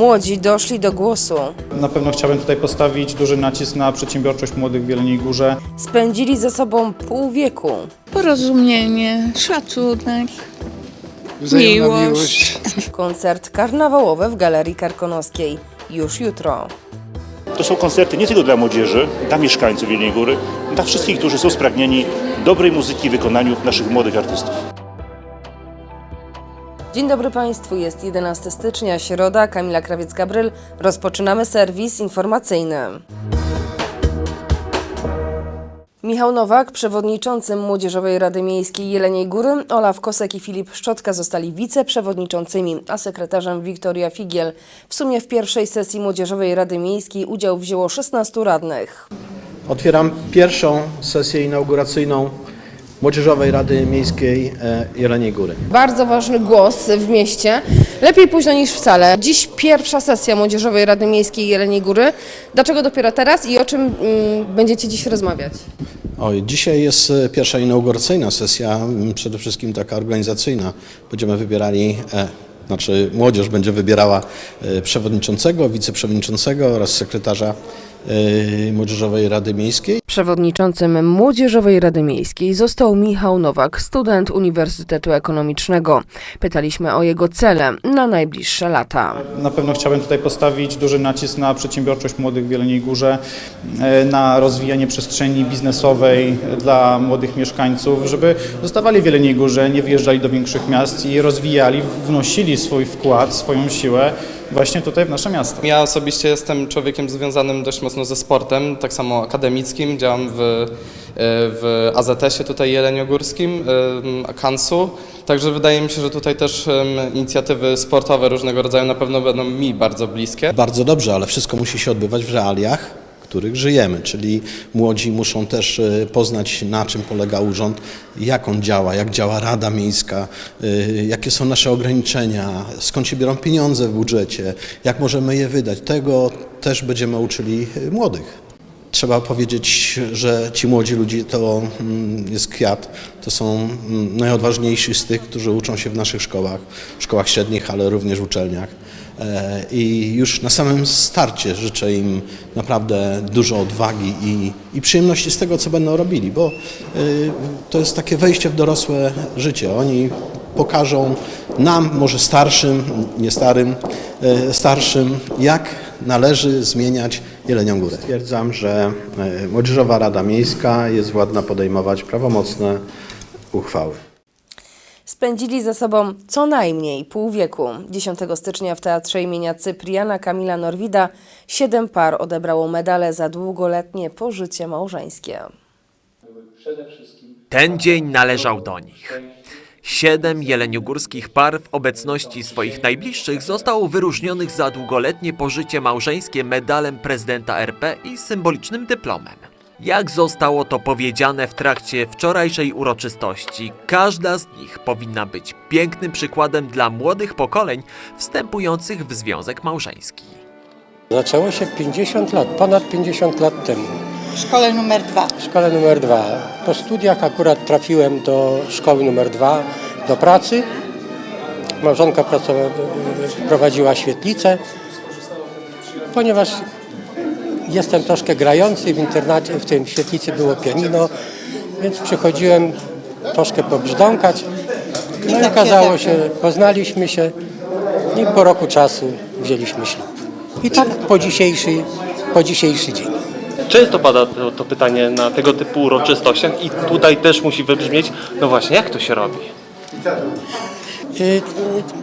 Młodzi doszli do głosu. Na pewno chciałbym tutaj postawić duży nacisk na przedsiębiorczość młodych w Jeleniej Górze. Spędzili ze sobą pół wieku. Porozumienie, szacunek, Wzajemna miłość. Koncert karnawałowy w Galerii Karkonoskiej. Już jutro. To są koncerty nie tylko dla młodzieży, dla mieszkańców Jeleniej Góry, dla wszystkich, którzy są spragnieni dobrej muzyki w wykonaniu naszych młodych artystów. Dzień dobry Państwu, jest 11 stycznia, środa, Kamila Krawiec-Gabryl. Rozpoczynamy serwis informacyjny. Michał Nowak, przewodniczący Młodzieżowej Rady Miejskiej Jeleniej Góry, Olaf Kosek i Filip Szczotka zostali wiceprzewodniczącymi, a sekretarzem Wiktoria Figiel. W sumie w pierwszej sesji Młodzieżowej Rady Miejskiej udział wzięło 16 radnych. Otwieram pierwszą sesję inauguracyjną Młodzieżowej Rady Miejskiej e, Jeleniej Góry. Bardzo ważny głos w mieście. Lepiej późno niż wcale. Dziś pierwsza sesja Młodzieżowej Rady Miejskiej Jeleniej Góry. Dlaczego dopiero teraz i o czym mm, będziecie dziś rozmawiać? Oj, dzisiaj jest e, pierwsza inauguracyjna sesja, m, przede wszystkim taka organizacyjna. Będziemy wybierali, e, znaczy młodzież będzie wybierała przewodniczącego, wiceprzewodniczącego oraz sekretarza Młodzieżowej Rady Miejskiej. Przewodniczącym Młodzieżowej Rady Miejskiej został Michał Nowak, student Uniwersytetu Ekonomicznego. Pytaliśmy o jego cele na najbliższe lata. Na pewno chciałbym tutaj postawić duży nacisk na przedsiębiorczość młodych w Jeleniej Górze, e, na rozwijanie przestrzeni biznesowej dla młodych mieszkańców, żeby zostawali w Jeleniej Górze, nie wyjeżdżali do większych miast i rozwijali, wnosili swój wkład, swoją siłę właśnie tutaj w nasze miasto. Ja osobiście jestem człowiekiem związanym dość mocno ze sportem, tak samo akademickim. Działam w, e, w AZS-ie tutaj jeleniogórskim, Kansu. Także wydaje mi się, że tutaj też inicjatywy sportowe różnego rodzaju na pewno będą mi bardzo bliskie. Bardzo dobrze, ale wszystko musi się odbywać w realiach, których żyjemy, czyli młodzi muszą też e, poznać, na czym polega urząd, jak on działa, jak działa Rada Miejska, e, jakie są nasze ograniczenia, skąd się biorą pieniądze w budżecie, jak możemy je wydać. Tego też będziemy uczyli e, młodych. Trzeba powiedzieć, że ci młodzi ludzie to mm, jest kwiat, to są mm, najodważniejsi z tych, którzy uczą się w naszych szkołach, szkołach średnich, ale również w uczelniach. E, I już na samym starcie życzę im naprawdę dużo odwagi i, i przyjemności z tego, co będą robili, bo y, to jest takie wejście w dorosłe życie. Oni pokażą nam, może starszym, nie starym, e, starszym, jak należy zmieniać Jelenią Górę. Stwierdzam, że e, Młodzieżowa Rada Miejska jest władna podejmować prawomocne uchwały. Spędzili ze sobą co najmniej pół wieku. 10 stycznia w Teatrze imienia Cypriana Kamila Norwida siedem par odebrało medale za długoletnie pożycie małżeńskie. Ten dzień należał do nich. Siedem jeleniogórskich par w obecności swoich najbliższych zostało wyróżnionych za długoletnie pożycie małżeńskie medalem prezydenta RP i symbolicznym dyplomem. Jak zostało to powiedziane w trakcie wczorajszej uroczystości, każda z nich powinna być pięknym przykładem dla młodych pokoleń wstępujących w związek małżeński. Zaczęło się 50 lat, ponad 50 lat temu. W szkole numer dwa. W szkole numer dwa. Po studiach akurat trafiłem do szkoły numer dwa, do pracy. Małżonka pracowa- prowadziła świetlicę. Ponieważ jestem troszkę grający w internacie, w tym świetlicy było pianino, więc przychodziłem troszkę pobrzdąkać. No i okazało się, poznaliśmy się i po roku czasu wzięliśmy ślub. I tak po dzisiejszy, po dzisiejszy dzień. Często pada to, to pytanie na tego typu uroczystościach i tutaj też musi wybrzmieć, no właśnie, jak to się robi? Y, y,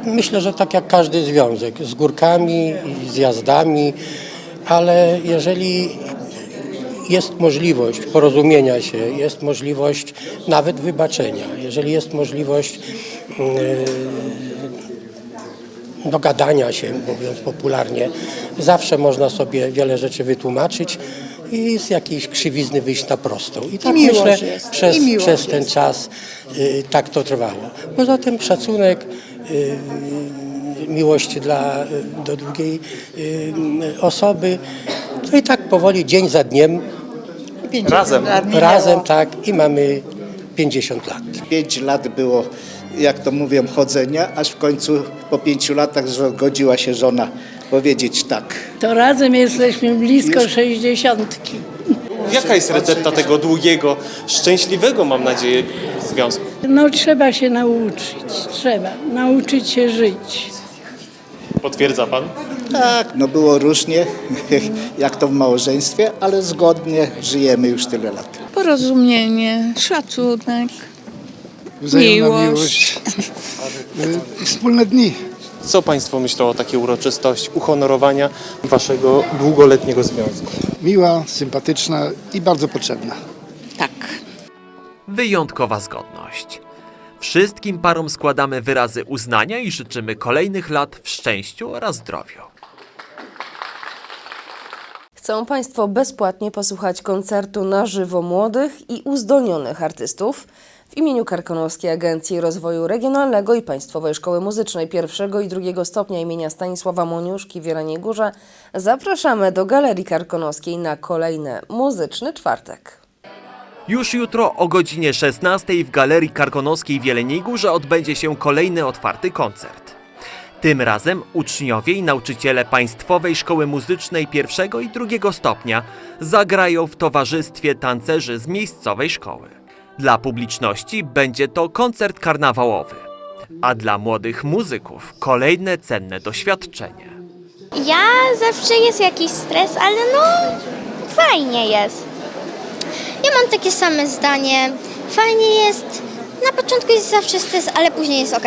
Myślę, że tak jak każdy związek, z górkami i zjazdami, ale jeżeli jest możliwość porozumienia się, jest możliwość nawet wybaczenia, jeżeli jest możliwość y, dogadania się, mówiąc popularnie, zawsze można sobie wiele rzeczy wytłumaczyć i z jakiejś krzywizny wyjść na prostą. I tak miłość myślę, jest, przez, i przez ten czas y, tak to trwało. Poza tym szacunek, y, miłość dla, do drugiej y, osoby. No i tak powoli, dzień za dniem, Razem. razem tak i mamy 50 lat. Pięć lat było, jak to mówią, chodzenia, aż w końcu po pięciu latach zgodziła się żona powiedzieć tak. To razem jesteśmy blisko sześćdziesiątki. Jaka jest recepta tego długiego, szczęśliwego, mam nadzieję, związku? No trzeba się nauczyć, trzeba nauczyć się żyć. Potwierdza pan? Tak, no było różnie, jak to w małżeństwie, ale zgodnie żyjemy już tyle lat. Porozumienie, szacunek, Wzajemna Miłość. miłość. Y, Wspólne dni. Co państwo myślą o takiej uroczystości uhonorowania waszego długoletniego związku? Miła, sympatyczna i bardzo potrzebna. tak. Wyjątkowa zgodność. Wszystkim parom składamy wyrazy uznania i życzymy kolejnych lat w szczęściu oraz zdrowiu. Chcą Państwo bezpłatnie posłuchać koncertu na żywo młodych i uzdolnionych artystów. W imieniu Karkonoskiej Agencji Rozwoju Regionalnego i Państwowej Szkoły Muzycznej pierwszego i drugiego stopnia imienia Stanisława Moniuszki w Jeleniej Górze zapraszamy do Galerii Karkonoskiej na kolejny muzyczny czwartek. Już jutro o godzinie 16 w Galerii Karkonoskiej w Jeleniej Górze odbędzie się kolejny otwarty koncert. Tym razem uczniowie i nauczyciele Państwowej Szkoły Muzycznej pierwszego i drugiego stopnia zagrają w towarzystwie tancerzy z miejscowej szkoły. Dla publiczności będzie to koncert karnawałowy, a dla młodych muzyków kolejne cenne doświadczenie. Ja zawsze jest jakiś stres, ale no fajnie jest. Ja mam takie same zdanie. Fajnie jest. Na początku jest zawsze stres, ale później jest ok.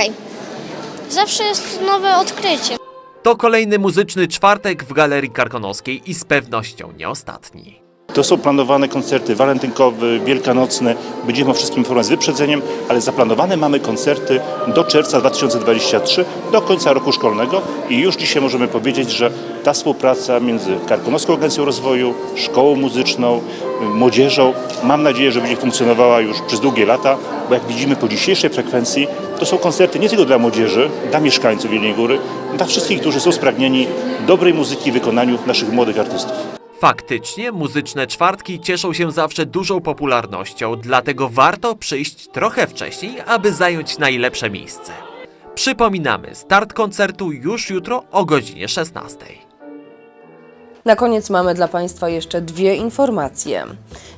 Zawsze jest nowe odkrycie. To kolejny muzyczny czwartek w Galerii Karkonoskiej i z pewnością nie ostatni. To są planowane koncerty walentynkowe, wielkanocne. Będziemy o wszystkim informować z wyprzedzeniem, ale zaplanowane mamy koncerty do czerwca 2023, do końca roku szkolnego i już dzisiaj możemy powiedzieć, że ta współpraca między Karkonoską Agencją Rozwoju, Szkołą Muzyczną, młodzieżą, mam nadzieję, że będzie funkcjonowała już przez długie lata, bo jak widzimy po dzisiejszej frekwencji, to są koncerty nie tylko dla młodzieży, dla mieszkańców Jeleniej Góry, dla wszystkich, którzy są spragnieni dobrej muzyki w wykonaniu naszych młodych artystów. Faktycznie muzyczne czwartki cieszą się zawsze dużą popularnością, dlatego warto przyjść trochę wcześniej, aby zająć najlepsze miejsce. Przypominamy, start koncertu już jutro o godzinie 16. Na koniec mamy dla Państwa jeszcze dwie informacje.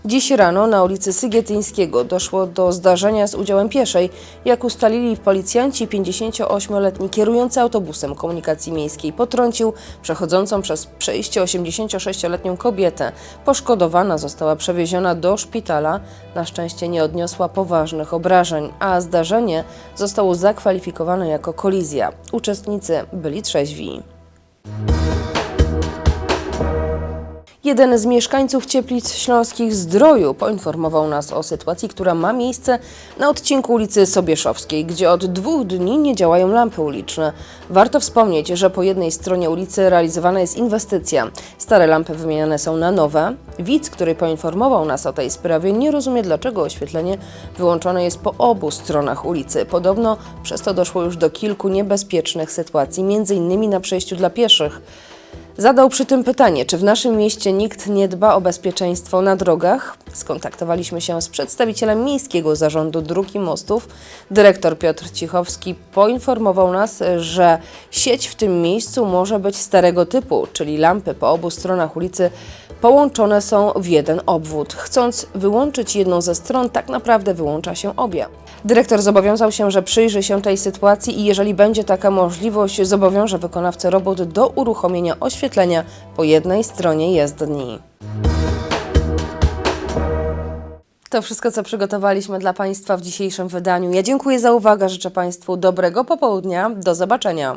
Dziś rano na ulicy Sygietyńskiego doszło do zdarzenia z udziałem pieszej. Jak ustalili policjanci, 58-letni kierujący autobusem komunikacji miejskiej potrącił przechodzącą przez przejście 86-letnią kobietę. Poszkodowana została przewieziona do szpitala. Na szczęście nie odniosła poważnych obrażeń, a zdarzenie zostało zakwalifikowane jako kolizja. Uczestnicy byli trzeźwi. Jeden z mieszkańców Cieplic Śląskich Zdroju poinformował nas o sytuacji, która ma miejsce na odcinku ulicy Sobieszowskiej, gdzie od dwóch dni nie działają lampy uliczne. Warto wspomnieć, że po jednej stronie ulicy realizowana jest inwestycja. Stare lampy wymieniane są na nowe. Widz, który poinformował nas o tej sprawie, nie rozumie, dlaczego oświetlenie wyłączone jest po obu stronach ulicy. Podobno przez to doszło już do kilku niebezpiecznych sytuacji, m.in. na przejściu dla pieszych. Zadał przy tym pytanie, czy w naszym mieście nikt nie dba o bezpieczeństwo na drogach. Skontaktowaliśmy się z przedstawicielem Miejskiego Zarządu Dróg i Mostów. Dyrektor Piotr Cichowski poinformował nas, że sieć w tym miejscu może być starego typu, czyli lampy po obu stronach ulicy połączone są w jeden obwód. Chcąc wyłączyć jedną ze stron, tak naprawdę wyłącza się obie. Dyrektor zobowiązał się, że przyjrzy się tej sytuacji i jeżeli będzie taka możliwość, zobowiąże wykonawcę robót do uruchomienia oświetlenia po jednej stronie jezdni. To wszystko, co przygotowaliśmy dla Państwa w dzisiejszym wydaniu. Ja dziękuję za uwagę, życzę Państwu dobrego popołudnia. Do zobaczenia.